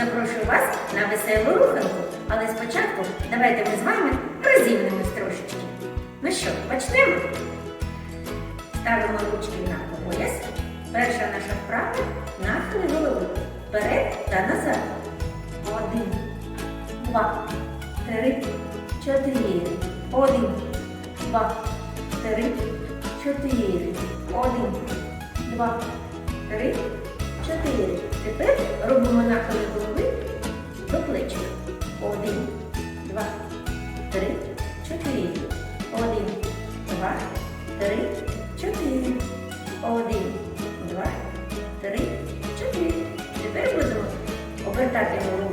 запрошую вас на веселу руханку. Але спочатку давайте ми з вами розімнемось трошечки. Ну що, почнемо? Ставимо ручки на пояс. Перша наша вправа нахили голови. Вперед та назад. Один, два, три, чотири. Один, два, три, чотири. Один, два, три, чотири. Тепер робимо нахили голови до плечі. Один, два, три, чотири. Один, два, три, чотири. Один, два, три, чотири. Тепер будемо обертати головою.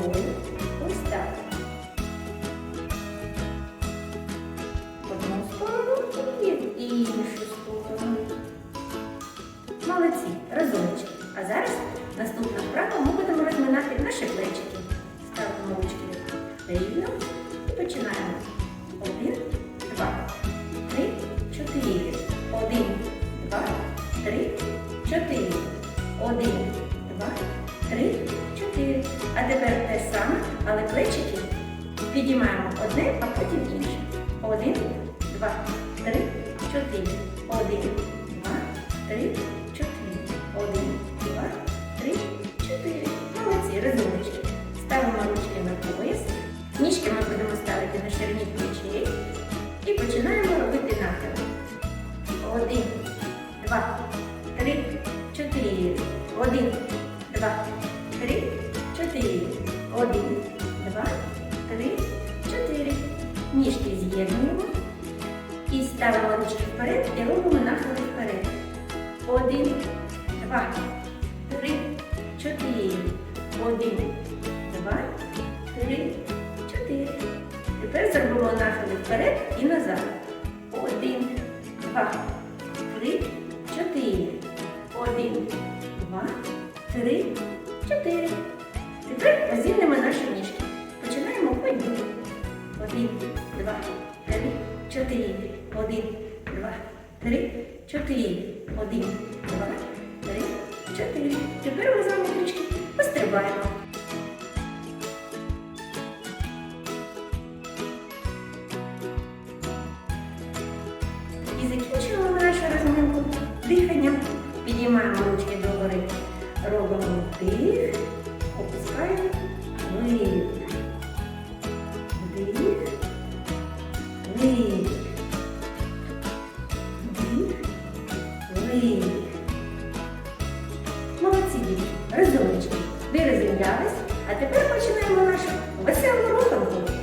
Один, два, три, чотири. Один, два, три, чотири. Один, два, три, чотири. А тепер те саме, але плечики підіймаємо одне, а потім інше. Один, два, три, чотири. Один, два, три, чотири. Один, два, три, чотири. Молодці, розумнички. Ставимо ручки на пояс. Ніжки ми будемо І починаємо робити нахили. Один, два, три, чотири. Один, два, три, чотири. Один, два, три, чотири. Ніжки з'єднуємо. І ставимо ручки вперед і робимо нахили вперед. Один, два, три, чотири. Один, два, три, чотири. Тепер зробимо нахили вперед і назад. Один, два, три, чотири. Один, два, три, чотири. Тепер розімнемо наші ніжки. Починаємо ходьбу. Один, два, три, чотири. Один, два, три, чотири. Один, два, три, чотири. Тепер ми з вами трішки пострибаємо. І закінчуємо нашу розминку диханням. Підіймаємо ручки догори. Робимо вдих, опускаємо, видих. Вдих, видих. Вдих, видих. Молодці діти, розумнички. Ви розім'ялись, а тепер починаємо нашу веселу руханку.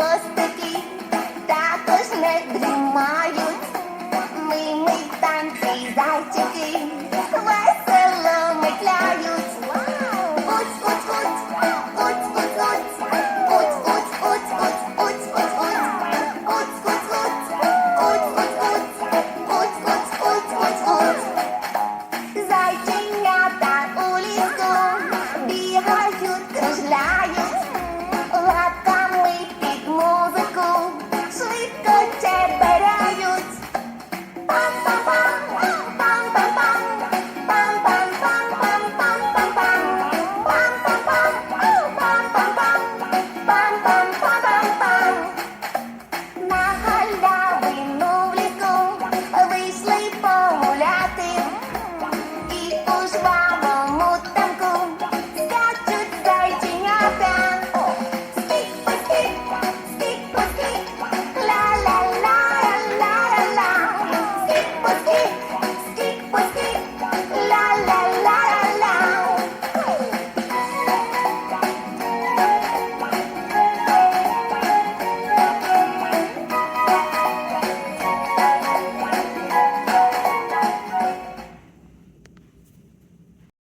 was the key that